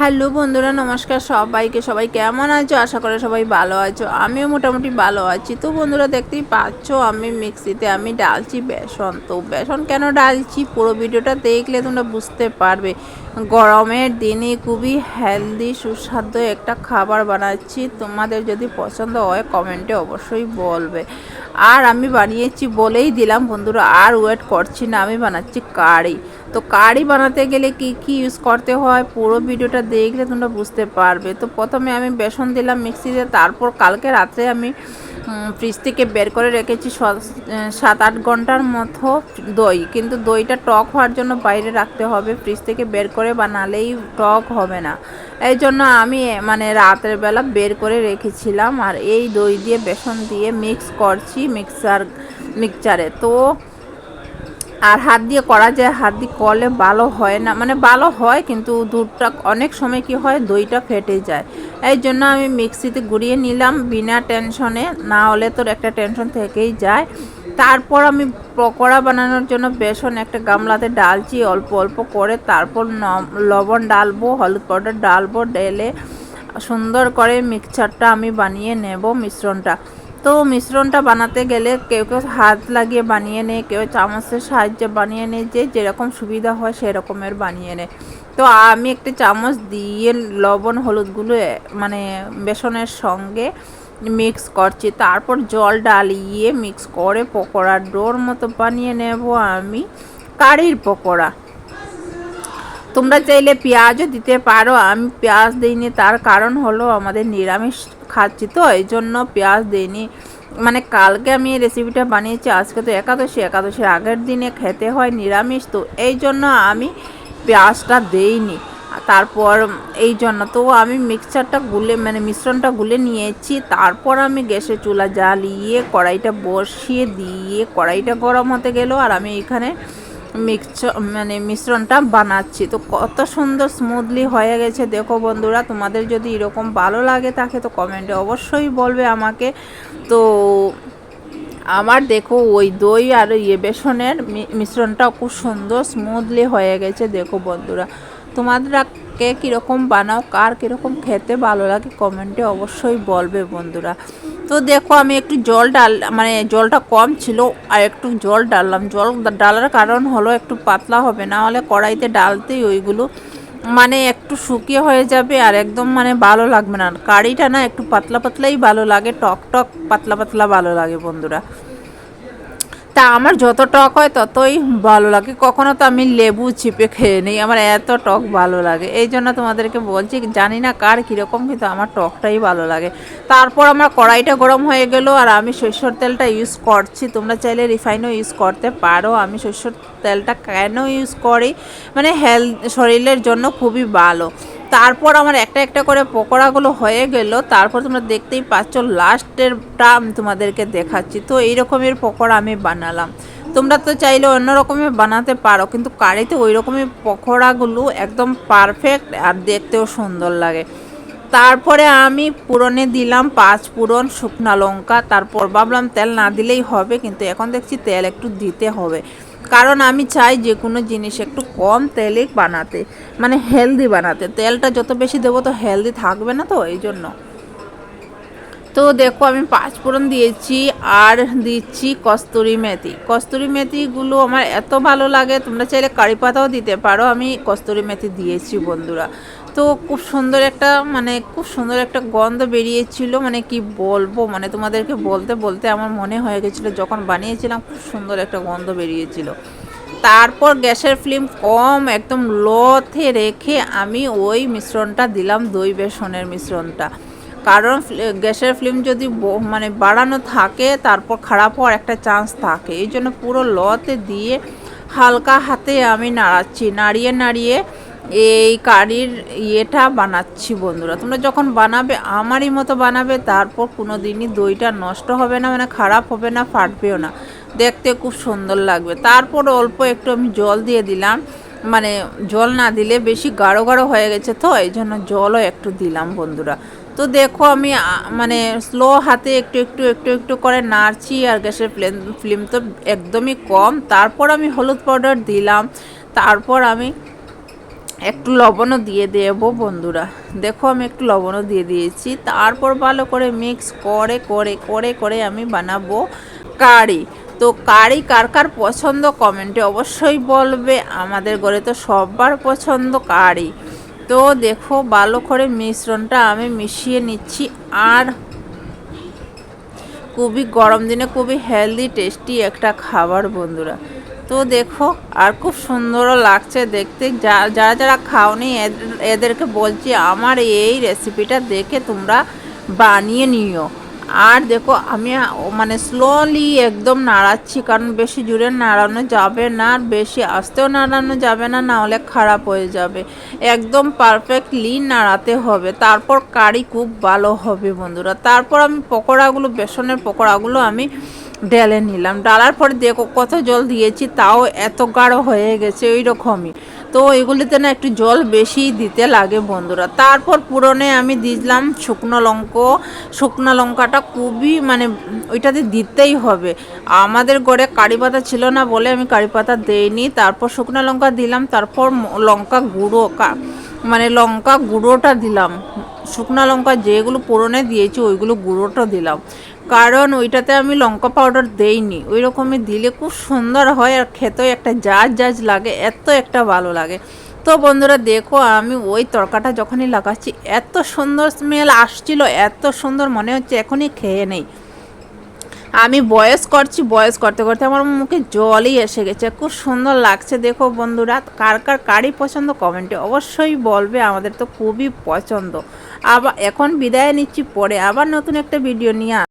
Hello বন্ধুরা, নমস্কার সবাইকে। সবাই কেমন আছো? আশা করে সবাই ভালো আছো। আমিও মোটামুটি ভালো আছি। তো বন্ধুরা, দেখতেই পাচ্ছ আমি মিক্সিতে আমি ডালছি বেসন। তো বেসন কেন ডালছি? পুরো ভিডিওটা দেখলে তোমরা বুঝতে পারবে। গরমের দিনে খুবই হেলদি সুস্বাদু একটা খাবার বানাচ্ছি। তোমাদের যদি পছন্দ হয় কমেন্টে অবশ্যই বলবে। আর আমি বানিয়েছি বলেই দিলাম বন্ধুরা, আর ওয়েট করছি না। আমি বানাচ্ছি কারি। তো কারি বানাতে গেলে কি কি ইউজ করতে হয়? পুরো ভিডিওটা দেখলে তোমরা বুঝতে পারবে। তো প্রথমে আমি বেসন দিলাম মিক্সিতে, তারপর কালকে রাত্রে আমি ফ্রিজ থেকে বের করে রেখেছি সাত আট ঘণ্টার মতো দই। কিন্তু দইটা টক হওয়ার জন্য বাইরে রাখতে হবে ফ্রিজ থেকে বের করে বানালেই টক হবে না। এই জন্য আমি মানে রাতের বেলা বের করে রেখেছিলাম আর এই দই দিয়ে বেসন দিয়ে মিক্স করছি মিক্সার মিক্সচারে তো আর হাত দিয়ে করা যায়, হাত দিয়ে করলে ভালো হয় না। মানে ভালো হয়, কিন্তু দুধটা অনেক সময় কি হয়, দইটা ফেটে যায়। এই জন্য আমি মিক্সিতে গুঁড়িয়ে নিলাম বিনা টেনশনে। না হলে তোর একটা টেনশন থেকেই যায়। তারপর আমি পকোড়া বানানোর জন্য বেসন একটা গামলাতে ডালছি অল্প অল্প করে, তারপর লবণ ডালবো, হলুদ পাউডার ডালবো ডেলে সুন্দর করে মিক্সচারটা আমি বানিয়ে নেব মিশ্রণটা। তো মিশ্রণটা বানাতে গেলে কেউ কেউ হাত লাগিয়ে বানিয়ে নেয়, কেউ চামচের সাহায্যে বানিয়ে নেয়, যে যেরকম সুবিধা হয় সেরকমের বানিয়ে নেয়। তো আমি একটি চামচ দিয়ে লবণ, হলুদগুলো মানে বেসনের সঙ্গে মিক্স করছি। তারপর জল ডালিয়ে মিক্স করে পকোড়ার ডোর মতো বানিয়ে নেব আমি কারির পকোড়া। তোমরা চাইলে পেঁয়াজও দিতে পারো। আমি পেঁয়াজ দিইনি, তার কারণ হলো আমাদের নিরামিষ খাচ্ছি তো, এই জন্য পেঁয়াজ দিইনি। মানে কালকে আমি এই রেসিপিটা বানিয়েছি, আজকে তো একাদশী, একাদশীর আগের দিনে খেতে হয় নিরামিষ, তো এই জন্য আমি পেঁয়াজটা দেইনি। তারপর এই জন্য তো আমি মিক্সচারটা গুলে মানে মিশ্রণটা গুলে নিয়েছি, তারপর আমি গ্যাসে চুলা জ্বালিয়ে কড়াইটা বসিয়ে দিয়ে কড়াইটা গরম হতে গেল, আর আমি এখানে মিক্সচার মানে মিশ্রণটা বানাচ্ছি। তো কত সুন্দর স্মুথলি হয়ে গেছে। দেখো বন্ধুরা, তোমাদের যদি এরকম ভালো লাগে তাকে তো কমেন্টে অবশ্যই বলবে আমাকে। তো আমার দেখো ওই দই আর ইয়ে বেসনের মিশ্রণটা খুব সুন্দর স্মুথলি হয়ে গেছে। দেখো বন্ধুরা, তোমাদের কে কীরকম বানাও, কার কীরকম খেতে ভালো লাগে কমেন্টে অবশ্যই বলবে বন্ধুরা। তো দেখো আমি একটু জল ডাল মানে জলটা কম ছিল আর একটু জল ডাললাম। জল ডালার কারণ হলো একটু পাতলা হবে, না হলে কড়াইতে ডালতেই ওইগুলো মানে একটু শুকিয়ে হয়ে যাবে আর একদম মানে ভালো লাগবে না। কারিটা না একটু পাতলা পাতলাই ভালো লাগে, টক টক পাতলা পাতলা ভালো লাগে বন্ধুরা। তা আমার যত টক হয় ততই ভালো লাগে। কখনো তো আমি লেবু চিপে খেয়ে নিই, আমার এত টক ভালো লাগে। এই জন্য তোমাদেরকে বলছি, জানি না কার কীরকম, কিন্তু আমার টকটাই ভালো লাগে। তারপর আমার কড়াইটা গরম হয়ে গেল আর আমি সরষের তেলটা ইউজ করছি। তোমরা চাইলে রিফাইনও ইউজ করতে পারো। আমি সরষের তেলটা কেন ইউজ করি? মানে হেলথ শরীরের জন্য খুবই ভালো। তারপর আমার একটা একটা করে পকোড়াগুলো হয়ে গেল। তারপর তোমরা দেখতেই পাচ্ছ, লাস্টেরটা আমি তোমাদেরকে দেখাচ্ছি। তো এই রকমের পকোড়া আমি বানালাম। তোমরা তো চাইলে অন্য রকমের বানাতে পারো, কিন্তু কারিতে ওই রকমের পকোড়াগুলো একদম পারফেক্ট আর দেখতেও সুন্দর লাগে। তারপরে আমি পুরনে দিলাম পাঁচ পুরন শুকনা লঙ্কা। তারপর ভাবলাম তেল না দিলেই হবে, কিন্তু এখন দেখছি তেল একটু দিতে হবে। কারণ আমি চাই যে কোনো জিনিস একটু কম তেলে বানাতে মানে হেলদি বানাতে। তেলটা যত বেশি দেবো তো হেলদি থাকবে না তো, এই জন্য। তো দেখো আমি পাঁচ ফোড়ন দিয়েছি আর দিচ্ছি কস্তুরি মেথি। কস্তুরি মেথিগুলো আমার এত ভালো লাগে, তোমরা চাইলে কারি পাতাও দিতে পারো। আমি কস্তুরি মেথি দিয়েছি বন্ধুরা। তো খুব সুন্দর একটা মানে খুব সুন্দর একটা গন্ধ বেরিয়েছিল মানে কি বলব মানে তোমাদেরকে বলতে বলতে আমার মনে হয়ে গেছিল যখন বানিয়েছিলাম, খুব সুন্দর একটা গন্ধ বেরিয়েছিল। তারপর গ্যাসের ফ্লেম কম, একদম লোতে রেখে আমি ওই মিশ্রণটা দিলাম, দই বেসনের মিশ্রণটা। কারণ গ্যাসের ফ্লেম যদি মানে বাড়ানো থাকে, তারপর খারাপ হওয়ার একটা চান্স থাকে। এই জন্য পুরো লতে দিয়ে হালকা হাতে আমি নাড়াচ্ছি, নাড়িয়ে নাড়িয়ে এই কারির ইয়েটা বানাচ্ছি বন্ধুরা। তোমরা যখন বানাবে, আমারই মতো বানাবে, তারপর কোনো দিনই দইটা নষ্ট হবে না মানে খারাপ হবে না, ফাটবেও না। দেখতে খুব সুন্দর লাগবে। তারপর অল্প একটু আমি জল দিয়ে দিলাম। মানে জল না দিলে বেশি গাঢ় গাঢ় হয়ে গেছে তো, এই জন্য জলও একটু দিলাম বন্ধুরা। তো দেখো আমি মানে স্লো হাতে একটু একটু একটু একটু করে নাড়ছি আর গ্যাসের ফ্লেম ফ্লেম তো একদমই কম। তারপর আমি হলুদ পাউডার দিলাম। তারপর আমি একটু লবণও দিয়ে দেবো বন্ধুরা। দেখো আমি একটু লবণও দিয়ে দিয়েছি। তারপর ভালো করে মিক্স করে করে করে করে আমি বানাবো কারি। তো কারি কার কার পছন্দ কমেন্টে অবশ্যই বলবে। আমাদের ঘরে তো সবার পছন্দ কারি। তো দেখো ভালো করে মিশ্রণটা আমি মিশিয়ে নিচ্ছি। আর খুবই গরম দিনে খুবই হেলদি টেস্টি একটা খাবার বন্ধুরা। তো দেখো, আর খুব সুন্দরও লাগছে দেখতে। যারা যারা খাওনি এদেরকে বলছি, আমার এই রেসিপিটা দেখে তোমরা বানিয়ে নিও। আর দেখো, আমি মানে স্লোলি একদম নাড়াচ্ছি, কারণ বেশি জুড়ে নাড়ানো যাবে না, আর বেশি আস্তেও নাড়ানো যাবে না না হলে খারাপ হয়ে যাবে। একদম পারফেক্টলি নাড়াতে হবে। তারপর কারি খুব ভালো হবে, বন্ধুরা। তারপর আমি পকোড়াগুলো, বেসনের পকোড়াগুলো আমি ঢেলে নিলাম। ডালার পরে দেখো কত জল দিয়েছি, তাও এত গাঢ় হয়ে গেছে ওই রকমই তো এগুলিতে না একটু জল বেশি দিতে লাগে বন্ধুরা। তারপর পুরনে আমি দিলাম শুকনো লঙ্কা। শুকনো লঙ্কাটা খুবই মানে ওইটাতে দিতেই হবে। আমাদের ঘরে কারি পাতা ছিল না বলে আমি কারি পাতা দেইনি। তারপর শুকনো লঙ্কা দিলাম, তারপর লঙ্কা গুঁড়ো কা- মানে লঙ্কা গুঁড়োটা দিলাম। শুকনো লঙ্কা যেগুলো পুরনে দিয়েছি, ওইগুলো গুঁড়োটা দিলাম। কারণ ওইটাতে আমি লঙ্কা পাউডার দেইনি। ওই রকমই দিলে খুব সুন্দর হয় আর খেতেও একটা জাজ জাজ লাগে, এত একটা ভালো লাগে। তো বন্ধুরা দেখো, আমি ওই তরকাটা যখনই লাগাচ্ছি, এত সুন্দর স্মেল আসছিল, এত সুন্দর মনে হচ্ছে এখনই খেয়ে নেই। আমি বয়স করছি, বয়স করতে করতে আমার মুখে জলই এসে গেছে, খুব সুন্দর লাগছে। দেখো বন্ধুরা, কার কার, কারই পছন্দ কমেন্টে অবশ্যই বলবে, আমাদের তো খুবই পছন্দ। আবার এখন বিদায় নিচ্ছি, পরে আবার নতুন একটা ভিডিও নিয়ে